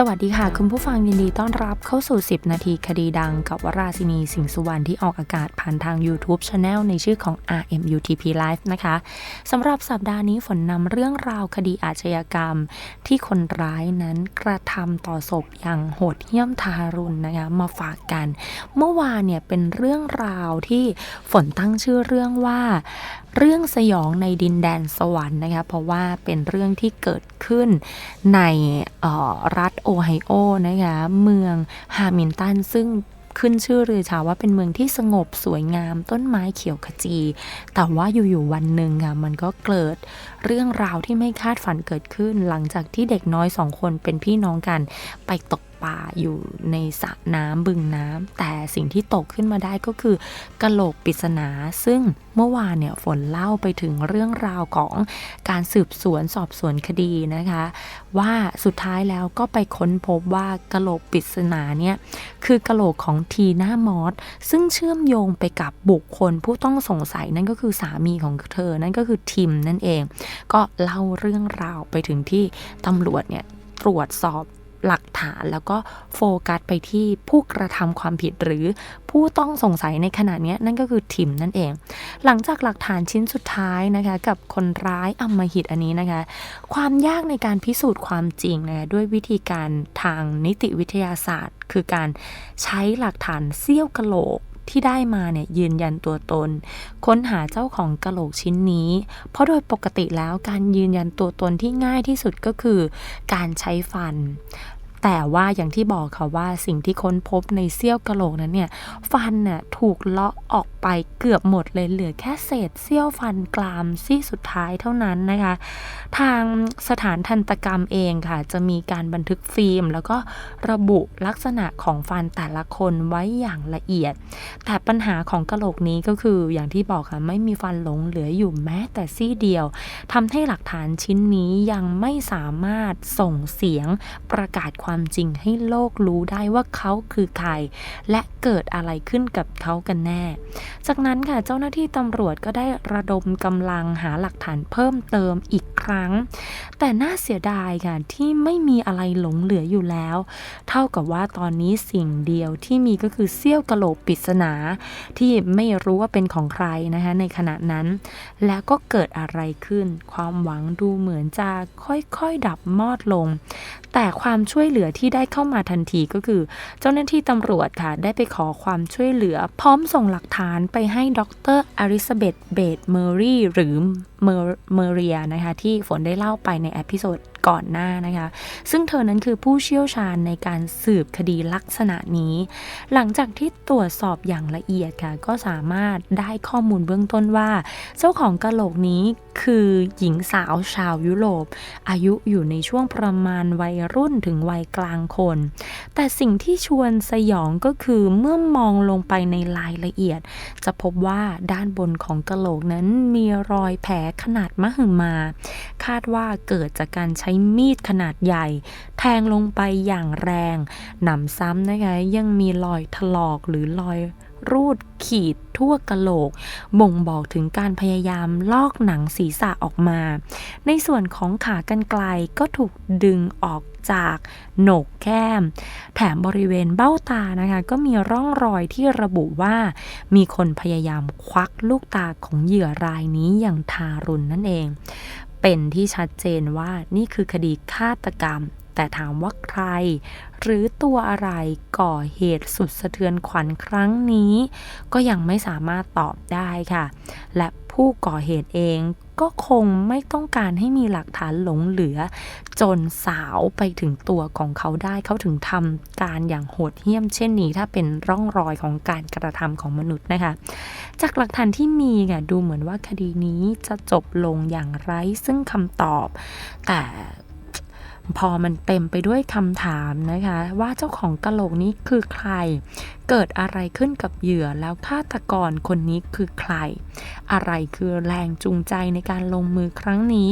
สวัสดีค่ะ คุณผู้ฟังยินดีต้อนรับเข้าสู่ 10 นาทีคดีดังกับวราศินีสิงห์สุวรรณที่ออกอากาศผ่านทาง YouTube Channel ในชื่อของ RMUTP Live นะคะสำหรับสัปดาห์นี้ฝนนำเรื่องราวคดีอาชญากรรม ที่คนร้ายนั้นกระทำต่อศพอย่างโหดเหี้ยมทารุณนะคะมาฝากกัน เมื่อวานเนี่ยเป็นเรื่องราวที่ฝนตั้งชื่อเรื่องว่า เรื่องสยองในดินแดนสวรรค์นะคะเพราะว่าเป็นเรื่องที่เกิดขึ้นในออรัฐโอไฮโอนะคะเมืองฮามิลตันซึ่งขึ้นชื่อรือชาว่าเป็นเมืองที่สงบสวยงามต้นไม้เขียวขจี แต่ว่าอยู่ๆวันหนึ่งค่ะมันก็เกิดเรื่องราวที่ไม่คาดฝันเกิดขึ้น หลังจากที่เด็กน้อยสองคนเป็นพี่น้องกันไปตก ป่าอยู่ในสระน้ำบึงน้ำแต่สิ่งที่ตกขึ้นมาได้ก็คือกะโหลกปริศนา ซึ่งเมื่อวานเนี่ยฝนเล่าไปถึงเรื่องราวของการสืบสวนสอบสวนคดีนะคะ ว่าสุดท้ายแล้วก็ไปค้นพบว่ากะโหลกปริศนาเนี่ยคือกะโหลกของทีน่ามอสซึ่งเชื่อมโยงไปกับบุคคลผู้ต้องสงสัยนั่นก็คือสามีของเธอนั่นก็คือทิมนั่นเอง ก็เล่าเรื่องราวไปถึงที่ตำรวจเนี่ยตรวจสอบ หลักฐานแล้วก็โฟกัสไปที่ผู้กระทำความผิดหรือผู้ต้องสงสัยในขณะนี้นั่นก็คือทิมนั่นเอง หลังจากหลักฐานชิ้นสุดท้ายนะคะกับคนร้ายอำมหิตอันนี้นะคะ ความยากในการพิสูจน์ความจริงนะคะด้วยวิธีการทางนิติวิทยาศาสตร์ คือการใช้หลักฐานเสี้ยวกะโหลก ที่ได้มาเนี่ยยืนยันตัวตน ค้นหาเจ้าของกระโหลกชิ้นนี้ เพราะโดยปกติแล้วการยืนยันตัวตนที่ง่ายที่สุดก็คือ การใช้ฟัน แต่ว่าอย่างที่บอกค่ะว่าสิ่งที่ค้นพบในเสี้ยวกะโหลกนั้นเนี่ย ฟันน่ะถูกเลาะออกไปเกือบหมดเลยเหลือแค่เศษเสี้ยวฟันกรามซี่สุดท้ายเท่านั้นนะคะ ทางสถานทันตกรรมเองค่ะ จะมีการบันทึกฟิล์ม แล้วก็ระบุลักษณะของฟันแต่ละคนไว้อย่างละเอียด แต่ปัญหาของกะโหลกนี้ก็คืออย่างที่บอกค่ะไม่มีฟันหลงเหลืออยู่แม้แต่ซี่เดียวทำให้หลักฐานชิ้นนี้ยังไม่สามารถส่งเสียงประกาศความความจริงให้โลกรู้ได้ว่าเขาคือใคร และเกิดอะไรขึ้นกับเขากันแน่ จากนั้นค่ะเจ้าหน้าที่ตำรวจก็ได้ระดมกำลังหาหลักฐานเพิ่มเติมอีกครั้ง แต่น่าเสียดายค่ะที่ไม่มีอะไรหลงเหลืออยู่แล้ว เท่ากับว่าตอนนี้สิ่งเดียวที่มีก็คือเสี้ยวกะโหลกปริศนาที่ไม่รู้ว่าเป็นของใครนะคะในขณะนั้น แล้วก็เกิดอะไรขึ้น ความหวังดูเหมือนจะค่อยๆ ดับมอดลงแต่ความช่วยเหลือที่ได้เข้ามาทันทีก็คือ เจ้าหน้าที่ตำรวจค่ะ ได้ไปขอความช่วยเหลือ พร้อมส่งหลักฐานไปให้ดรอริซาเบธเบดเมอรี่หรือเมอร์เมเรียนะคะ ที่ฝนได้เล่าไปในอพิโซดก่อนหน้านะคะ ซึ่งเธอนั้นคือผู้เชี่ยวชาญในการสืบคดีลักษณะนี้ หลังจากที่ตรวจสอบอย่างละเอียดค่ะ ก็สามารถได้ข้อมูลเบื้องต้นว่า เจ้าของกะโหลกนี้คือหญิงสาวชาวยุโรป อายุอยู่ในช่วงประมาณวัยรุ่นถึงวัยกลางคน แต่สิ่งที่ชวนสยองก็คือเมื่อมองลงไปในรายละเอียด จะพบว่าด้านบนของกะโหลกนั้นมีรอยแผลขนาดมหึมา คาดว่าเกิดจากการใช้ช้มีดขนาดใหญ่ แทงลงไปอย่างแรง หนำซ้ำนะคะยังมีรอยถลอกหรือรอยรูดขีดทั่วกะโหลก บ่งบอกถึงการพยายามลอกหนังศีรษะออกมา ในส่วนของขากรรไกลก็ถูกดึงออกจากโหนกแก้ม แถมบริเวณเบ้าตานะคะ ก็มีร่องรอยที่ระบุว่า มีคนพยายามควักลูกตาของเหยื่อรายนี้อย่างทารุณนั่นเอง เป็นที่ชัดเจนว่านี่คือคดีฆาตกรรม แต่ถามว่าใคร หรือตัวอะไรก่อเหตุสุดสะเทือนขวัญครั้งนี้ ก็ยังไม่สามารถตอบได้ค่ะ และ ผู้ก่อเหตุเองก็คงไม่ต้องการให้มีหลักฐานหลงเหลือ จนสาวไปถึงตัวของเขาได้เขาถึงทำการอย่างโหดเหี้ยมเช่นนี้ถ้าเป็นร่องรอยของการกระทำของมนุษย์นะคะ จากหลักฐานที่มีค่ะดูเหมือนว่าคดีนี้จะจบลงอย่างไร้ซึ่งคำตอบ แต่ พอมันเต็มไปด้วยคำถามนะคะ ว่าเจ้าของกะโหลกนี้คือใคร เกิดอะไรขึ้นกับเหยื่อแล้วฆาตกรคนนี้คือใคร อะไรคือแรงจูงใจในการลงมือครั้งนี้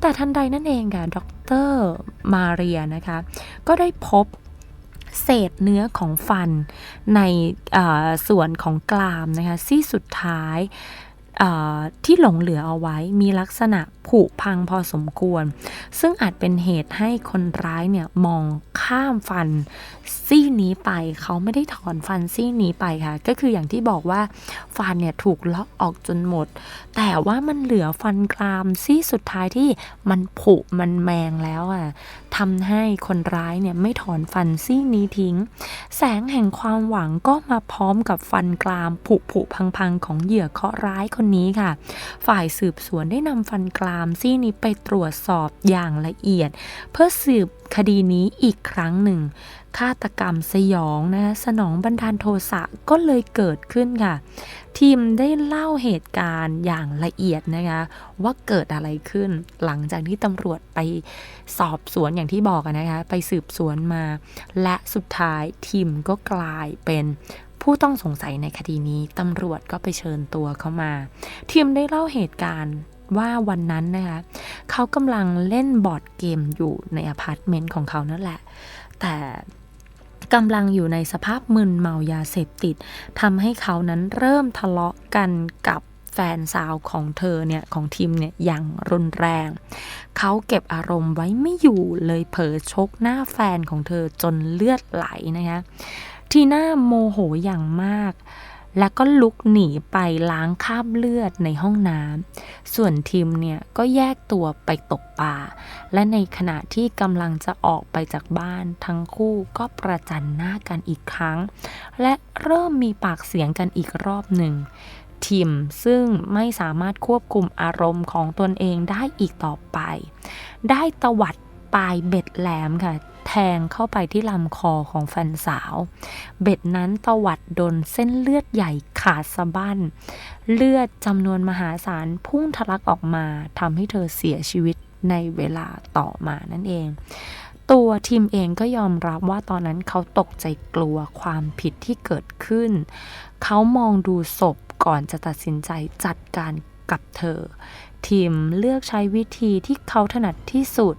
แต่ทันใดนั่นเองค่ะดรมาเรียนะคะ ก็ได้พบเศษเนื้อของฟันในส่วนของกรามนะคะซี่สุดท้าย ที่หลงเหลือเอาไว้มีลักษณะผุพังพอสมควร ซึ่งอาจเป็นเหตุให้คนร้ายเนี่ยมองข้ามฟันซี่นี้ไป เขาไม่ได้ถอนฟันซี่นี้ไปค่ะ ก็คืออย่างที่บอกว่าฟันเนี่ยถูกเล็อกออกจนหมด แต่ว่ามันเหลือฟันกรามซี่สุดท้ายที่มันผุมันแมงแล้วอะ ทำให้คนร้ายเนี่ยไม่ถอนฟันซี่นี้ทิ้ง แสงแห่งความหวังก็มาพร้อมกับฟันกรามผุผุพังๆ ของเหยื่อเคราะห์ร้ายคนนี้ค่ะ ฝ่ายสืบสวนได้นำฟันกรามซี่นี้ไปตรวจสอบอย่างละเอียด เพื่อสืบคดีนี้อีกครั้งหนึ่งฆาตกรรมสยองนะสนองบันดาลโทสะก็เลยเกิดขึ้นค่ะ ทีมได้เล่าเหตุการณ์อย่างละเอียดนะคะ ว่าเกิดอะไรขึ้น หลังจากที่ตำรวจไปสอบสวนอย่างที่บอกนะคะ ไปสืบสวนมา และสุดท้ายทีมก็กลายเป็นผู้ต้องสงสัยในคดีนี้ตำรวจก็ไปเชิญตัวเขามา ทีมได้เล่าเหตุการณ์ว่าวันนั้นนะคะเขากำลังเล่นบอร์ดเกมอยู่ในอพาร์ตเมนต์ของเขานั่นแหละ แต่ กำลังอยู่ในสภาพมึนเมายาเสพติดทำให้เขานั้นเริ่มทะเลาะกันกับแฟนสาวของเธอเนี่ยของทีมเนี่ยอย่างรุนแรง เขาเก็บอารมณ์ไว้ไม่อยู่เลยเผลอชกหน้าแฟนของเธอจนเลือดไหลนะคะทีน่าโมโหอย่างมาก แล้วก็ลุกหนีไปล้างคราบเลือดในห้องน้ำส่วนทีมเนี่ยก็แยกตัวไปตกปลา และในขณะที่กำลังจะออกไปจากบ้าน ทั้งคู่ก็ประจันหน้ากันอีกครั้ง และเริ่มมีปากเสียงกันอีกรอบหนึ่งทีมซึ่งไม่สามารถควบคุมอารมณ์ของตนเองได้อีกต่อไป ได้ตวัดปลายเบ็ดแหลมค่ะ แทงเข้าไปที่ลำคอของแฟนสาว เบ็ดนั้นตวัดโดนเส้นเลือดใหญ่ขาดสะบั้น เลือดจำนวนมหาศาลพุ่งทะลักออกมาทำให้เธอเสียชีวิต ในเวลาต่อมานั่นเอง ตัวทีมเองก็ยอมรับว่าตอนนั้นเขาตกใจกลัวความผิดที่เกิดขึ้น เขามองดูศพก่อนจะตัดสินใจจัดการกับเธอ ทีมเลือกใช้วิธีที่เขาถนัดที่สุด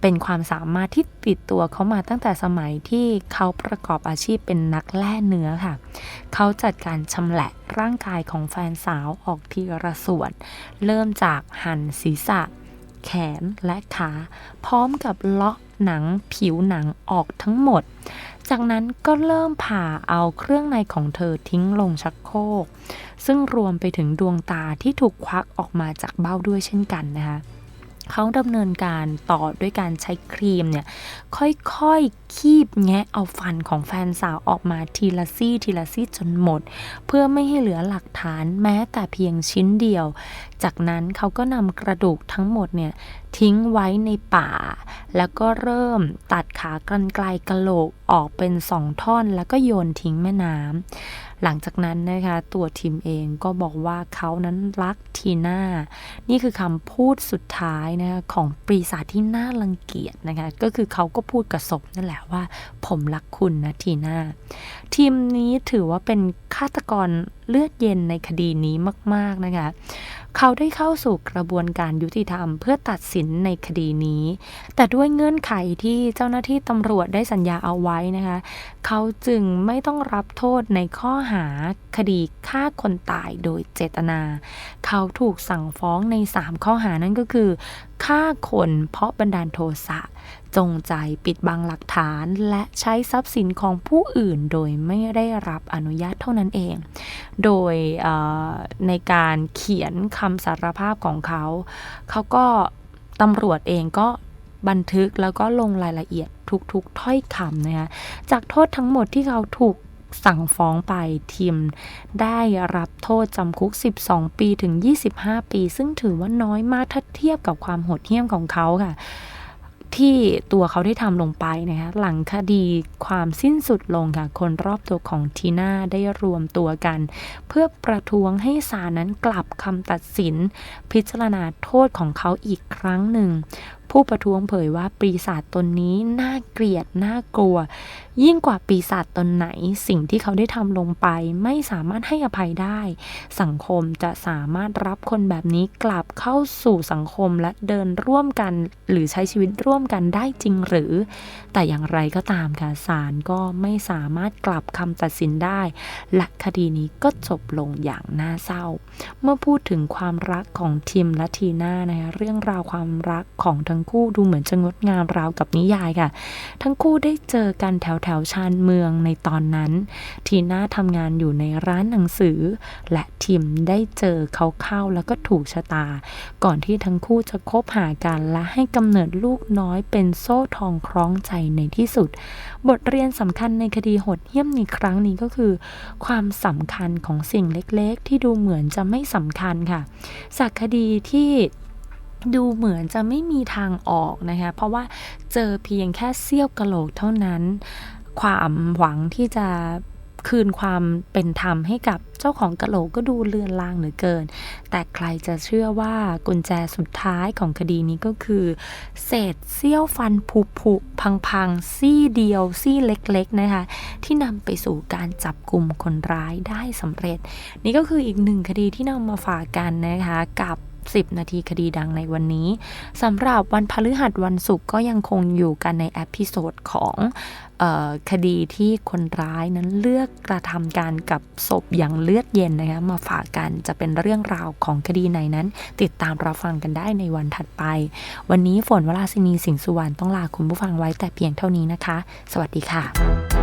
เป็นความสามารถที่ติดตัวเขามาตั้งแต่สมัยที่เขาประกอบอาชีพเป็นนักแล่เนื้อค่ะ เขาจัดการชำแหละร่างกายของแฟนสาวออกทีละส่วน เริ่มจากหั่นศีรษะ แขนและขา พร้อมกับเลาะหนังผิวหนังออกทั้งหมด จากนั้นก็เริ่มผ่าเอาเครื่องในของเธอทิ้งลงชักโครก ซึ่งรวมไปถึงดวงตาที่ถูกควักออกมาจากเบ้าด้วยเช่นกันนะคะเขาดำเนินการต่อด้วยการใช้ครีมเนี่ยค่อยๆคีบแงะเอาฟันของแฟนสาวออกมาทีละซี่ทีละซี่จนหมด เพื่อไม่ให้เหลือหลักฐานแม้แต่เพียงชิ้นเดียว จากนั้นเขาก็นำกระดูกทั้งหมดเนี่ยทิ้งไว้ในป่า แล้วก็เริ่มตัดขากรรไกลกระโหลกออกเป็นสองท่อนแล้วก็โยนทิ้งแม่น้ำหลังจากนั้นนะคะตัวทีมเองก็บอกว่าเขานั้นรักทีน่า นี่คือคำพูดสุดท้ายนะคะของปีศาจที่น่ารังเกียจนะคะก็คือเขาก็พูดกับศพนั่นแหละว่า ผมรักคุณนะทีน่า ทีมนี้ถือว่าเป็นฆาตกรเลือดเย็นในคดีนี้มาก ๆนะคะ เขาได้เข้าสู่กระบวนการยุติธรรม เพื่อตัดสินในคดีนี้ แต่ด้วยเงื่อนไขที่เจ้าหน้าที่ตำรวจได้สัญญาเอาไว้นะคะ เขาจึงไม่ต้องรับโทษในข้อหาคดีฆ่าคนตายโดยเจตนา เขาถูกสั่งฟ้องใน 3 ข้อหานั่นก็คือฆ่าคนเพราะบันดาลโทสะ จงใจปิดบังหลักฐานและใช้ทรัพย์สินของผู้อื่นโดยไม่ได้รับอนุญาตเท่านั้นเอง โดยในการเขียนคำสารภาพของเขา เขาก็ตำรวจเองก็บันทึกแล้วก็ลงรายละเอียดทุกๆถ้อยคำนะคะจากโทษทั้งหมดที่เขาถูก สั่งฟ้องไปทีมได้รับโทษจำคุก 12 ปีถึง 25 ปี ซึ่งถือว่าน้อยมากถ้าเทียบกับความโหดเหี้ยมของเขาค่ะ ที่ตัวเขาได้ทำลงไปนะคะหลังคดีความสิ้นสุดลงค่ะ คนรอบตัวของทีน่าได้รวมตัวกัน เพื่อประท้วงให้ศาลนั้นกลับคำตัดสิน พิจารณาโทษของเขาอีกครั้งหนึ่ง ผู้ประท้วงเผยว่าปีศาจตนนี้น่าเกลียดน่ากลัว ยิ่งกว่าปีศาจตนไหน สิ่งที่เขาได้ทำลงไป ไม่สามารถให้อภัยได้ สังคมจะสามารถรับคนแบบนี้กลับเข้าสู่สังคมและเดินร่วมกัน หรือใช้ชีวิตร่วมกันได้จริงหรือ แต่อย่างไรก็ตามค่ะศาลก็ไม่สามารถกลับคำตัดสินได้ และคดีนี้ก็จบลงอย่างน่าเศร้า เมื่อพูดถึงความรักของทิมและทีน่านะคะเรื่องราวความรักของทั้งคู่ดูเหมือนจะงดงามราวกับนิยายค่ะ ทั้งคู่ได้เจอกันแถวแถวชานเมืองในตอนนั้น ทีน่าทำงานอยู่ในร้านหนังสือ และทิมได้เจอเขาเข้าแล้วก็ถูกชะตา ก่อนที่ทั้งคู่จะคบหากันและให้กำเนิดลูกน้อยเป็นโซ่ทองคล้องใจในที่สุด บทเรียนสำคัญในคดีโหดเหี้ยมในครั้งนี้ก็คือ ความสำคัญของสิ่งเล็กๆ ที่ดูเหมือนจะไม่สำคัญค่ะ จากคดีที่ ดูเหมือนจะไม่มีทางออกนะคะเพราะว่าเจอเพียงแค่เสี้ยวกะโหลกเท่านั้น ความหวังที่จะคืนความเป็นธรรมให้กับเจ้าของกะโหลกก็ดูเลือนลางเหลือเกิน แต่ใครจะเชื่อว่ากุญแจสุดท้ายของคดีนี้ก็คือ เศษเสี้ยวฟันผุผุพังพังๆซี่เดียวซี่เล็กๆนะคะที่นำไปสู่การจับกลุ่มคนร้ายได้สำเร็จ นี่ก็คืออีกหนึ่งคดีที่นำมาฝากกันนะคะกับ 10 นาทีคดีดังในวันนี้สำหรับวันพฤหัสวันศุกร์ก็ยังคงอยู่กันในเอพิโซดของออคดีที่คนร้ายนั้นเลือกกระทำการกับศพอย่างเลือดเย็นนะคะมาฝากกันจะเป็นเรื่องราวของคดีไหนนั้น ติดตามรับฟังกันได้ในวันถัดไป วันนี้ฝนวราศินีสิงห์สุวรรณต้องลาคุณผู้ฟังไว้แต่เพียงเท่านี้นะคะ สวัสดีค่ะ